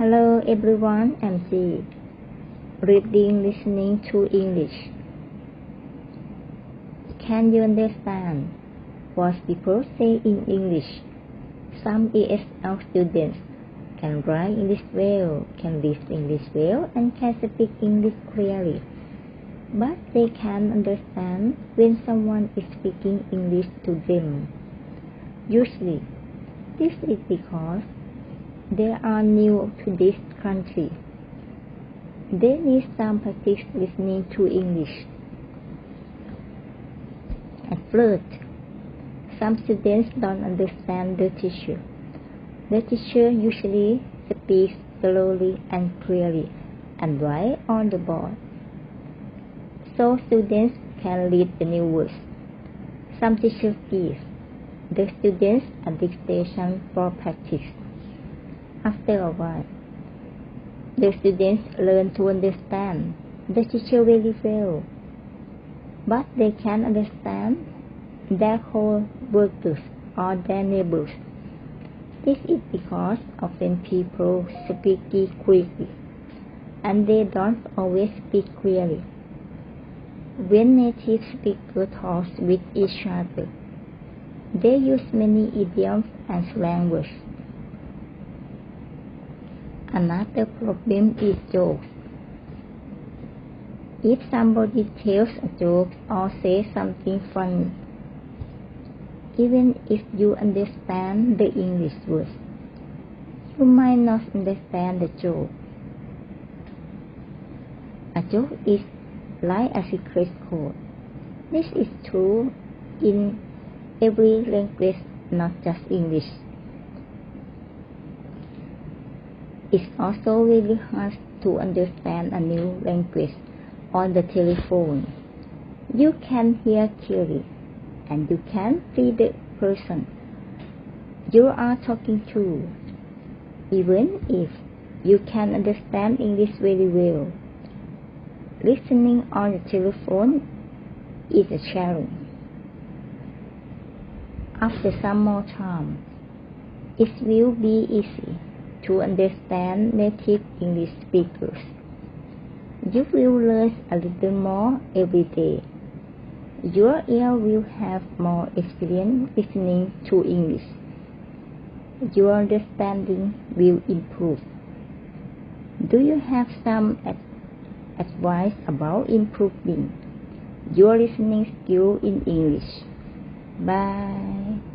Hello everyone, I'm G. Reading, listening to English. Can you understand what people say in English? Some ESL students can write English well, can read English well, and can speak English clearly. But they can't understand when someone is speaking English to them. Usually, this is because they are new to this country. They need some practice listening to English. At first, some students don't understand the teacher. The teacher usually speaks slowly and clearly and write on the board. So students can read the new words. Some teachers give the students a dictation for practice. After a while, the students learn to understand the teacher very well, but they can understand their co-workers or their neighbors. This is because often people speak quickly and they don't always speak clearly. When native speakers talk with each other, they use many idioms and slang words. Another problem is jokes. If somebody tells a joke or says something funny, even if you understand the English words, you might not understand the joke. A joke is like a secret code. This is true in every language, not just English. It's also really hard to understand a new language on the telephone. You can hear clearly and you can see the person you are talking to, even if you can understand English very well. Listening on the telephone is a challenge. After some more time, it will be easy to understand native English speakers. You will learn a little more every day. Your ear will have more experience listening to English. Your understanding will improve. Do you have some ad- advice about improving your listening skill in English? Bye.